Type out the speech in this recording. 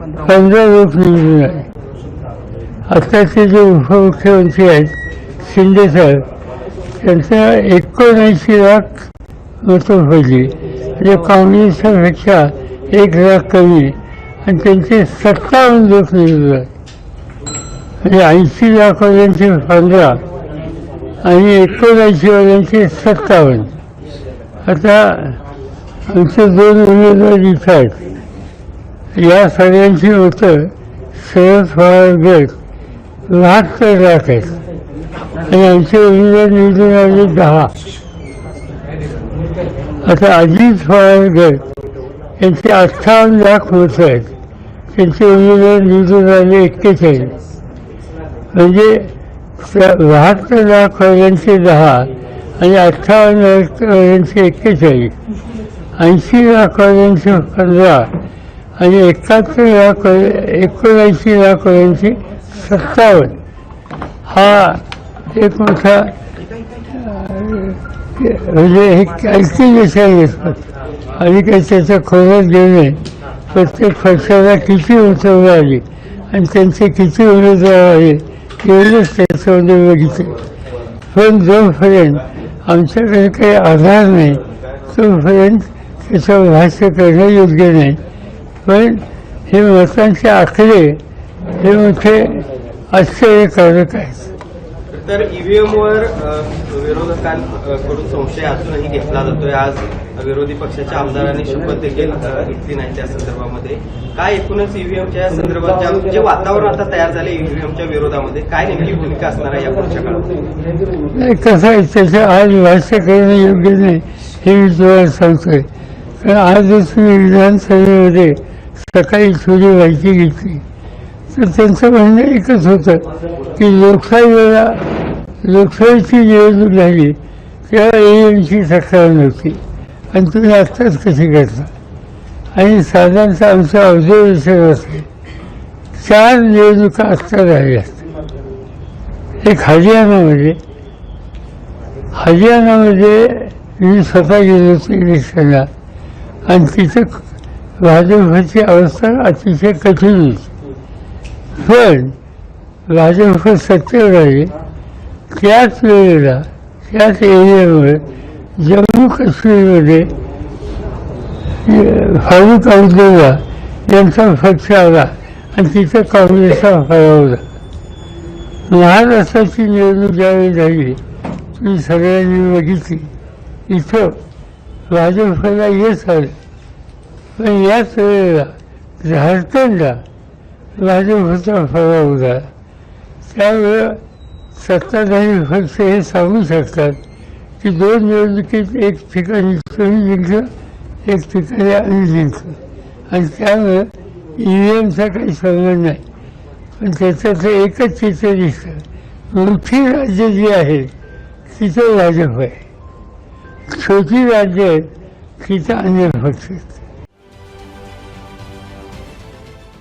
पंधरा लोक निवडून आले आत्ताचे जे उपमुख्यमंत्री आहेत शिंदे साहेब त्यांच्या एकोणऐंशी लाख मतं पडली म्हणजे काँग्रेसपेक्षा एक लाख कमी. आणि त्यांचे सत्तावन्न लोक निवडून आले म्हणजे ऐंशी लाखवाल्यांचे पंधरा आणि एकोणऐंशीवाल्यांचे सत्तावन्न. आता आमचे दोन उमेदवार इथं आहेत. या सगळ्यांची मतं शरद पवार गट तर लाख आहेत आणि आमचे उमेदवार निवडून आले दहा. आता अजित पवार गट यांचे अठ्ठावन्न लाख मतं आहेत. त्यांचे उमेदवार निवडून आले एक्केचाळीस म्हणजे त्या बहात्तर लाख वर्गांचे दहा आणि अठ्ठावन्न लाख वर्गांचे एक्केचाळीस ऐंशी लाख वर्गांचे पंधरा. आणि एकाहत्तर लाख एकोणऐंशी लाख वर्गांचे सत्तावन्न. हा एक मोठा म्हणजे हे ऐकून विषय असतात आणि काही त्याचा खोलात घेणे प्रत्येक पक्षाला किती मतं आली आणि त्यांचे किती उमेदवार आले एवढंच त्याच्यामध्ये म्हणजे बघितलं. पण जोपर्यंत आमच्याकडे काही आधार नाही तोपर्यंत त्याच्यावर भाष्य करणं योग्य नाही. पण हे मतांचे आकडे हे मोठे आश्चर्यकारक आहेत. तर ईव्हीएमवर विरोधकांकडून संशय अजूनही घेतला जातोय. आज विरोधी पक्षाच्या आमदारांनी शपथ देखील घेतली नाही त्या संदर्भामध्ये. काय एकूणच ईव्हीएमच्या संदर्भात जे वातावरण आता तयार झाले ईव्हीएमच्या विरोधामध्ये काय नेमकी भूमिका असणार आहे या पुढच्या काळात? नाही कसं आहे त्याचं आज भाष्य करणं योग्य नाही हे मी तुम्हाला सांगतोय. कारण आजच मी विधानसभेमध्ये सकाळी थोडी व्हायची घेतली तर त्यांचं म्हणणं एकच होतं की लोकशाहीला लोकशाहीची निवडणूक झाली तेव्हा एएमची तक्रार नव्हती. आणि तुम्ही आत्ताच कशी करता? आणि साधारणतः आमचं ऑब्झर्वेशन असते चार निवडणुका आत्ता झाल्यात एक हरियाणामध्ये. हरियाणामध्ये मी स्वतः गेलो होतो इलेक्शनला आणि तिथं राजवंशाची अवस्था अतिशय कठीण होती. पण राजवंश सत्य राहिले त्याच वेळेला त्याच एरियामुळे जम्मू काश्मीरमध्ये अं, फारुख अब्दुल्ला यांचा पक्ष आला आणि तिथं काँग्रेसचा हरवला महाराष्ट्राची निवडणूक ज्यावेळी झाली ती सगळ्यांनी बघितली. इथं भाजपला येत आलं. पण याच वेळेला झारखंडला भाजपचा पराभव झाला त्यामुळं सत्ताधारी पक्ष हे सांगू शकतात की दोन निवडणुकीत एक ठिकाणी तुम्ही जिंकलं एक ठिकाणी आम्ही जिंकलं. आणि त्यामुळं ई व्ही एमचा काही संबंध नाही. पण त्याच्यातलं एकच चित्र दिसतं. मोठी राज्य जी आहेत तिथं भाजप आहे. छोटी राज्य आहेत तिथं अन्य पक्ष आहेत.